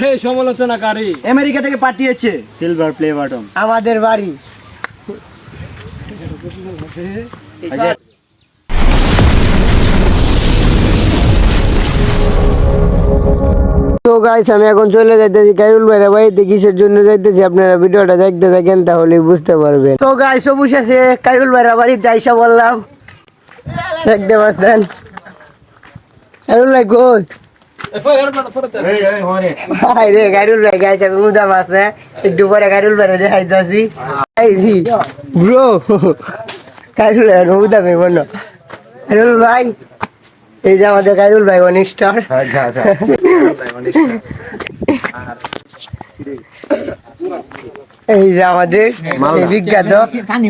হে সমালোচনাকারী। America থেকে পাঠিয়েছে। Silver play button আমাদের বাড়ি। তো গাইস আমি এখন চলে যাইতেছি কাইরুল ভাইরা বাড়িতে। কিসের জন্য যাইতেছি? আপনারা ভিডিওটা দেখতে থাকেন তাহলে বুঝতে পারবেন। তো গাইস অবশেষে কাইরুল ভাইরা বাড়িতে আইসা বললাম। দেখতে পাচ্ছেন? কাইরুল ভাই কোন একটু পরে গাইরুল ভাইরা দেখাইতাছি হাই রি ব্রো ভাই বন্য ভাই এই যে আমাদের গাইরুল ভাই ওয়ান স্টার। আচ্ছা আচ্ছা। এই যে আমাদের বিখ্যাত।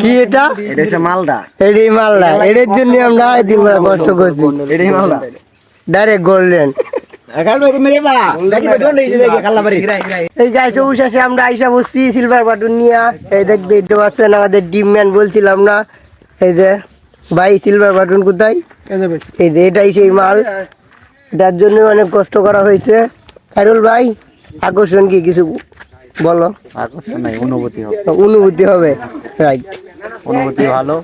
কি এটা? এটা হচ্ছে মালদা। এটাই মালদা। এটার জন্য আমরা দিন কষ্ট করছি। এটাই মালদা। ডাইরেক্ট গোল্ডেন এই গাছ আমরা আইসা বসছি সিলভার বাটন নিয়ে। এই দেখ দেখতে পাচ্ছেন আমাদের ডিম ম্যান বলছিলাম না। এই যে ভাই সিলভার বাটন কোথায়? এই যে এটাই সেই মাল। এটার জন্য অনেক কষ্ট করা হয়েছে। খাইরুল ভাই আকর্ষণ কি কিছু? বলো। আকর্ষণ নাই অনুভূতি হবে। অনুভূতি হবে। রাইট অনুভূতি ভালো।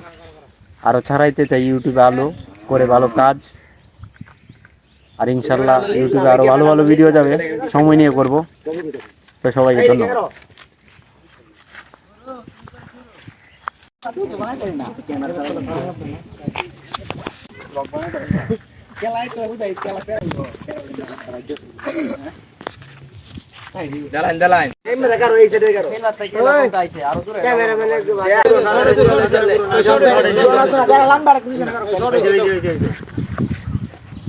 আরও ছাড়াইতে চাই ইউটিউবে আলো করে ভালো কাজ। আর ইনশাল্লাহ ইউটিউবে আরও ভালো ভালো ভিডিও যাবে। সময় নিয়ে করব। তো সবাইকে ধন্যবাদ।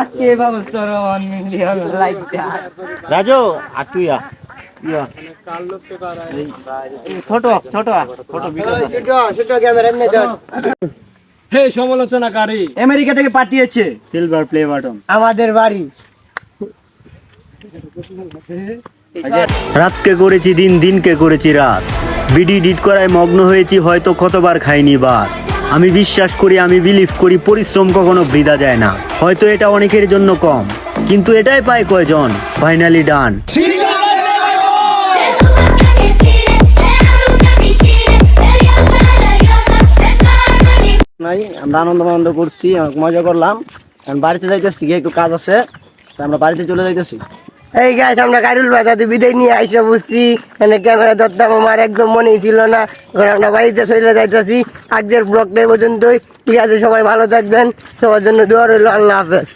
আজকে ব্যবস্থা মিলিয়ন লাইক রাজু আর তুই আ। ছোট ছোট ছোট ভিডিও ছোট ছোট ক্যামেরা এমনি হে সমালোচনাকারী। আমেরিকা থেকে পাঠিয়েছে। সিলভার প্লে বাটন আমাদের বাড়ি। রাতকে করেছি দিন দিনকে করেছি রাত। বিডি ডিট করায় মগ্ন হয়েছি হয়তো কতবার খাইনি বার। আমি বিশ্বাস করি, আমি বিলিভ করি, পরিশ্রম কখনো বৃথা যায় না। হয়তো এটা অনেকের জন্য কম, কিন্তু এটাই পায় কয়জন? ফাইনালি ডান আমরা আনন্দ আনন্দ করছি, অনেক মজা করলাম। বাড়িতে যাইতেছি একটু কাজ আছে আমরা বাড়িতে চলে যাইতেছি। এই গাছ আমরা কারুল দাদু বিদায় নিয়ে আইসে বুঝছি মানে ক্যামেরা ধরতাম, আমার একদম মনেই ছিল না। এখন আমরা বাড়িতে চলে যাইতেছি। আজকের ব্লগটা পর্যন্তই। ঠিক আছে, সবাই ভালো থাকবেন। সবার জন্য দোয়া রইল, আল্লাহ হাফেজ।